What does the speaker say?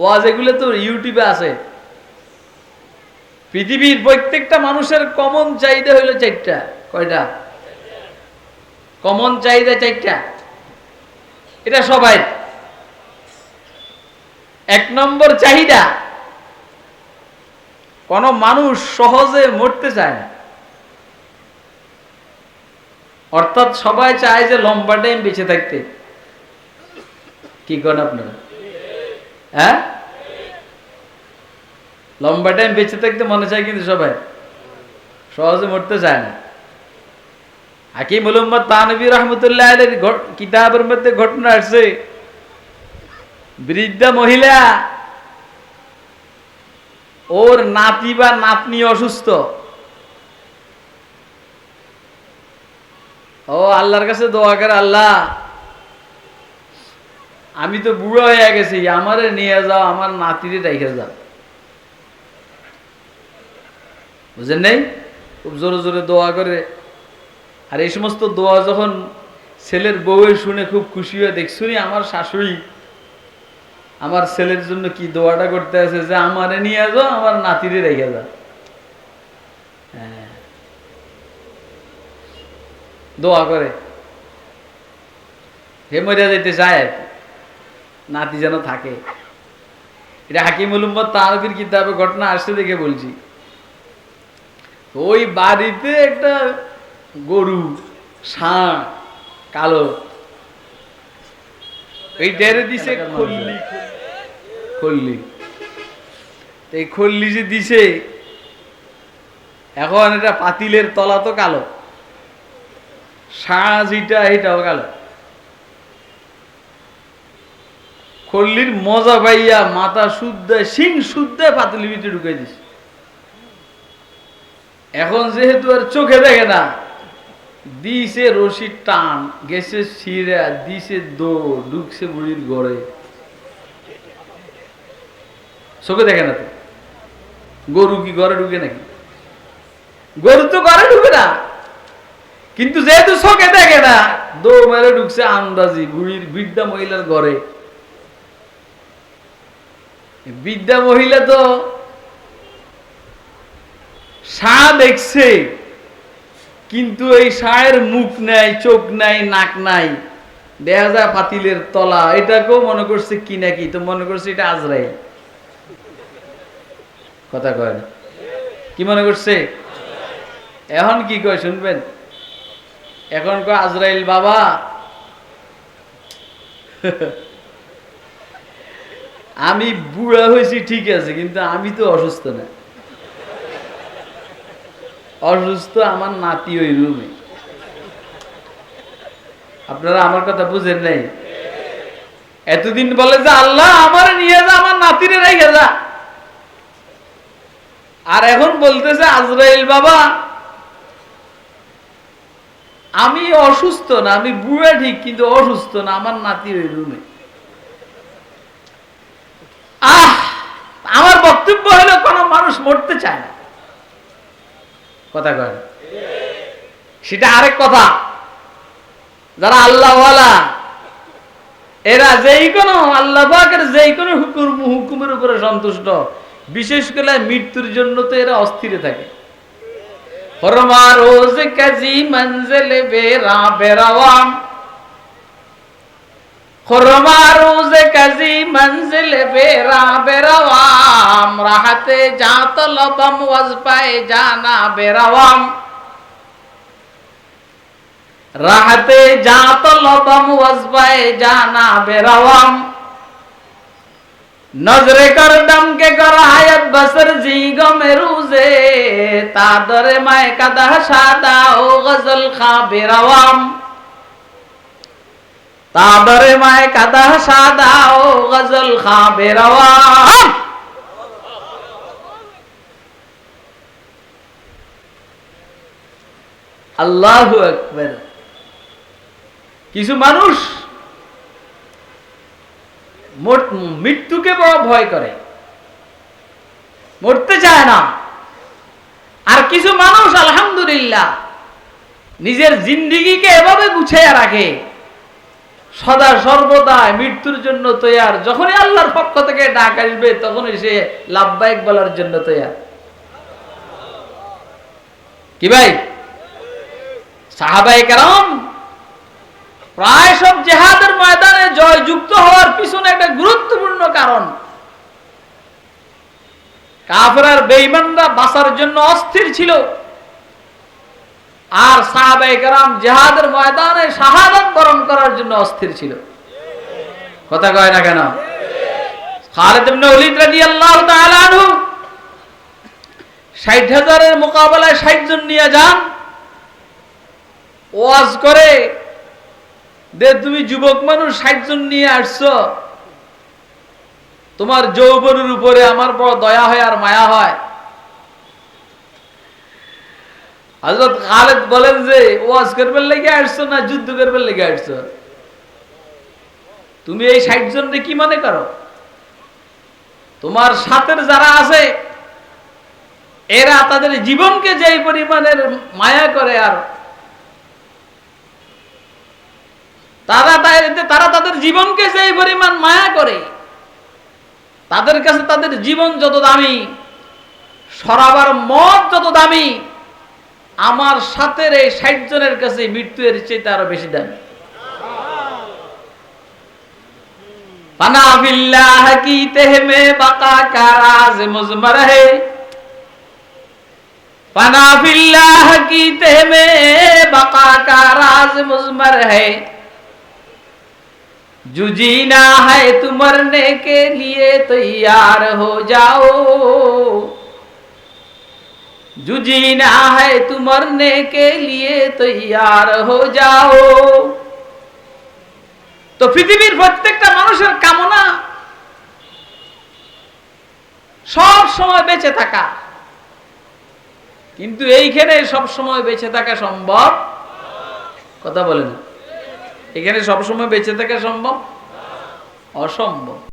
ওয়াজ এগুলো তো ইউটিউবে আছে। পৃথিবীর প্রত্যেকটা মানুষের কমন চাহিদা হইল চারটা। কয়টা? কমন চাহিদা চারটা। এটা সবাই। এক নম্বর চাহিদা, কোন মানুষ সহজে মরতে চায় না। অর্থাৎ সবাই চায় যে লম্বা টাইম বেঁচে থাকতে। কি করেন আপনারা? হ্যাঁ? লম্বা টাইম বেঁচে থাকতে মনে চায় কিন্তু সবাই। সহজে মরতে চায় না। হাকিম উলম্মদ তানবী রহমতুল্লাহ কিতাবের মধ্যে ঘটনা আসছে। বৃদ্ধা মহিলা, ওর নাতি বা নাতনি অসুস্থ। ও আল্লাহর কাছে দোয়া করে, আল্লাহ আমি তো বুড়ো হয়ে গেছি, আমারে নিয়ে যাও, আমার নাতিরে রেখে যাও। বুঝেন নেই? খুব জোরে জোরে দোয়া করে। আর এই সমস্ত দোয়া যখন ছেলের বউয়ের শুনে খুব খুশি হয়ে দেখছুনি আমার শাশুড়ি, আমার ছেলের জন্য কি দোয়াটা করতে আছে যে আমারে নিয়ে যাও, আমার নাতিরে রেখে যাও। হ্যাঁ। দোয়া করে। হে মরিয়া যেতে চায় আর কি। নাতি যেন থাকে। এটা হাকিম উলুম্মদ তারবির কিতাবে ঘটনা আসছে দেখে বলছি। ওই বাড়িতে একটা গরু, ষাঁড়, কালো। এই ডেরে দিছে খল্লি। খল্লি। এই খল্লি যে দিছে, এখন এটা পাতিলের তলা তো কালো। সাজ এটা এটাও কালো। খল্লির মজা পাইয়া মাথা শুদ্ধ সিং শুদ্ধ পাতিলের ভিতরে ঢুকাই দিছে। এখন যেহেতু আর চোখে দেখে না, দিছে রশির টান, গেছে ছিঁড়া দিছে দৌড় ঢুকছে বুড়ির ঘরে। চোখে দেখে না তো? গরু কি ঘরে ঢুকে নাকি? গরু তো ঘরে ঢুকে না। কিন্তু যেহেতু চোখে দেখে না দৌড় মেরে ঢুকছে আন্দাজি, বুড়ির বৃদ্ধা মহিলার ঘরে। বৃদ্ধা মহিলা তো সা দেখছে, কিন্তু এই সায়ের মুখ নাই, চোখ নাই, নাক নাই দেখা যায় পাতিলের তলা, এটাকেও মনে করছে কি নাকি তো মনে করছে এটা আজরাই কথা কয় না। কি মনে করছে? এখন কি কয় শুনবেন? এখন কয় আজরাইল বাবা। আমি বুড়া হয়েছি, ঠিক আছে, কিন্তু আমি তো অসুস্থ না। অসুস্থ আমার নাতি ওই রুমে আপনারা আমার কথা বুঝেন নাই? এতদিন বলে যে, আল্লাহ, আমার নিয়ে যা, আমার নাতিরে রেখে যা। আর এখন বলতেছে, আজরাইল বাবা, আমি অসুস্থ না, আমি বুড়া ঠিক, কিন্তু অসুস্থ না, আমার নাতি ওই রুমে আহ আমার বক্তব্য হলো, কোনো মানুষ মরতে চায় না। কথা কয় সেটা আরেক কথা। যারা আল্লাহওয়ালা, এরা যেই কোনো, আল্লাহ যেই কোনো হুকুম, হুকুমের উপরে সন্তুষ্ট। বিশেষ করে মৃত্যুর জন্য তো এরা অস্থিরে থাকে। ফরমা রোজ কাজী মঞ্জলে বেরা বেরাওয়াম খরমা রোজ কাজী মঞ্জিল বেরা বেরাওয়াম রাহাতে যা তলবম ওয়াজ পায়ে জানা বেরাওয়াম রাহাতে যা তলবম ওয়াজ পায়ে জানা বেরাওয়াম নজরে কর দম के कर हायत बसर जी गमे रूजे तादरे माय कदा शादा ओ गजल खा তাদরে মায় কাদা সাদা ও গজল খা বেরওয়া আল্লাহু আকবার। কিছু মানুষ মৃত্যুকে বড় ভয় করে। মরতে চায় না। আর কিছু মানুষ আলহামদুলিল্লাহ নিজের জিন্দিগিকে এভাবে গুছিয়ে রাখে। সদা সর্বদাই মৃত্যুর জন্য তৈয়ার। যখনই আল্লাহর পক্ষ থেকে ডাক আসবে, তখনই সে লাভবাহিক বলার জন্য তৈয়ার। কি ভাই? সাহাবাই কারণ প্রায় সব জেহাদের ময়দানে জয় যুক্ত হওয়ার পিছনে একটা গুরুত্বপূর্ণ কারণ। কাফেরার বেঈমানরা বাঁচার জন্য অস্থির ছিল। আর সাহাবাই কারাম জেহাদের ময়দানে শাহাদাত বরণ করার জন্য অস্থির ছিল। কথা কয় না কেন? খালেদ ইবনে ওয়ালিদ রাদিয়াল্লাহু তাআলা আনহু 60 হাজারের মোকাবেলায় 60 জন নিয়ে যান, ওয়াজ করে, দে তুমি যুবক মানুষ 60 জন নিয়ে আসছো। তোমার যৌবনের উপরে আমার বড় দয়া হয় আর মায়া হয়। হজরত খালেদ বলেন যে, ওয়াজ করবার লেগে আসছো না, যুদ্ধ করবার লেগে আসছো? তুমি এই ষাট জনকে কি মনে করো? তোমার সাথের যারা আছে, এরা তাদের জীবনকে যেই পরিমাণের মায়া করে আর তারা তারা তাদের জীবনকে যেই পরিমাণ মায়া করে, তাদের কাছে তাদের জীবন যত দামি, সরাবার মত যত দামি আমার সাথের এই ষাট জনের কাছে মৃত্যু এর চেয়ে আরো বেশি দামি फना बिल्लाह की तह में बका का राज मुजमर है फना बिल्लाह की तह में बका का राज मुजमर है जो जीना है तू मरने के लिए तैयार हो जाओ जो जीना है तू मरने के लिए तैयार हो जाओ তো পৃথিবীর প্রত্যেকটা মানুষের কামনা সব সময় বেঁচে থাকা কিন্তু এইখানে সব সময় বেঁচে থাকা সম্ভব কথা বলেন এখানে সব সময় বেঁচে থাকা সম্ভব অসম্ভব